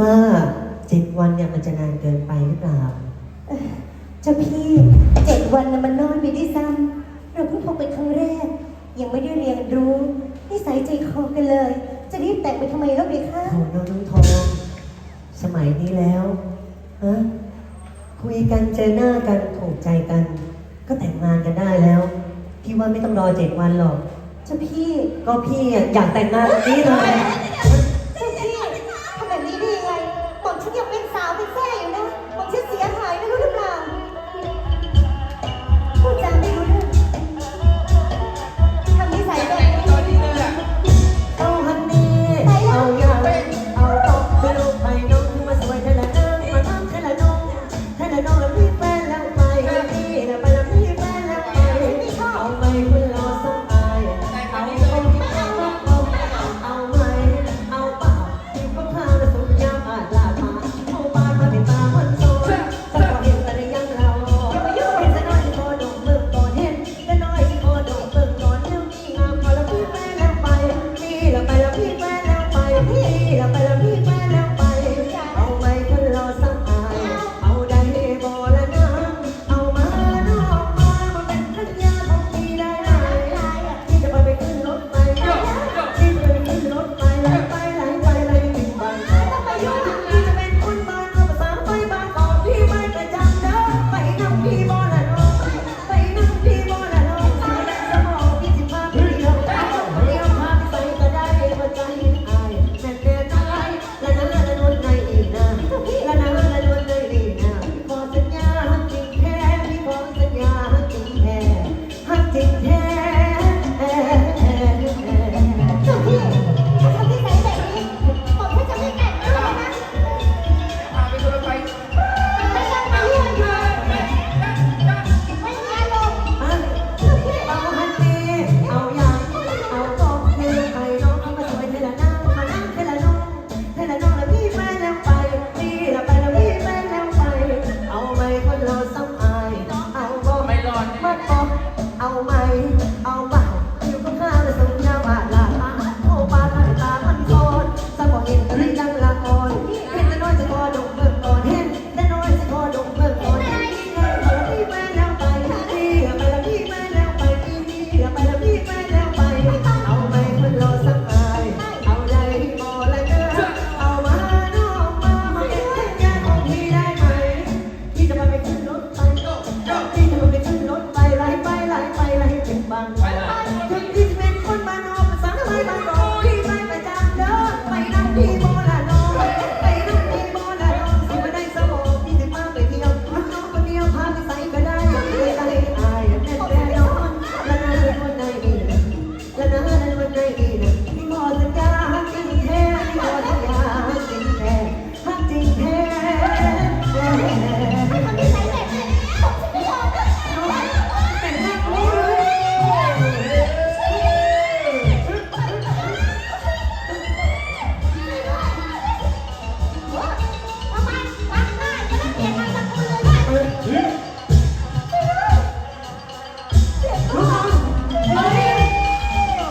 ว่าเจ็ดวันเนี่ยมันจะนานเกินไปหรือเปล่า เจ้าพี่เจ็ดวันน่ะมันน้อยไปด้วยซ้ำเราเพิ่งพบเป็นครั้งแรก ยังไม่ได้เรียนรู้นิสัยใจคอกันเลย จะรีบแต่งไปทำไมแล้วเบคะโอ้น้องน้องทอง สมัยนี้แล้วฮะคุยกันเจอหน้ากันถูกใจกัน ก็แต่งงานกันได้แล้วพี่ว่าไม่ต้องรอเจ็ดวันหรอก เจ้าพี่ก็พี่อะอยากแต่งงานนี้เลยแบบนี้เลย